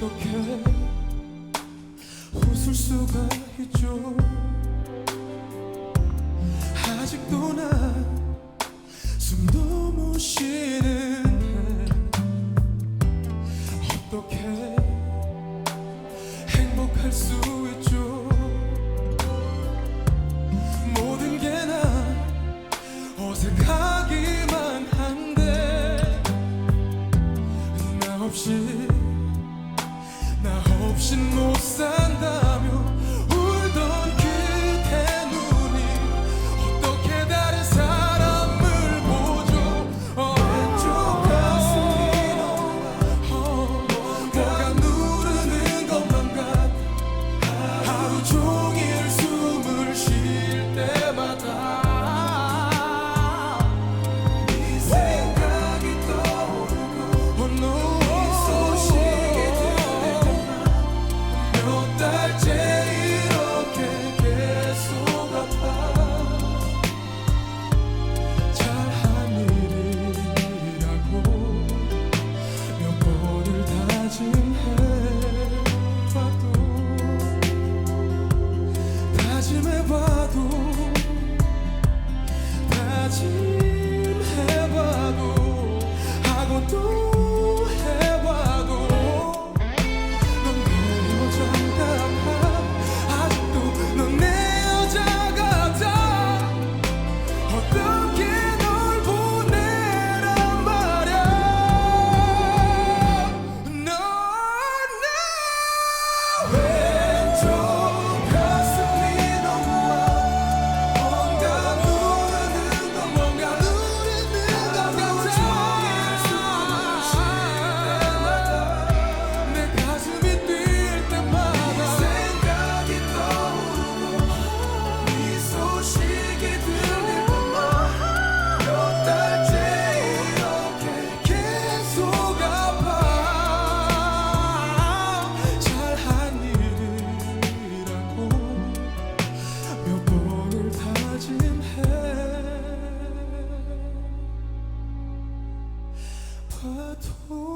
어떻게 웃을 수가 있죠? 아직도 난숨도 못 쉬는데 어떻게 행복할 수 없인 못 살아. me vai. 痛。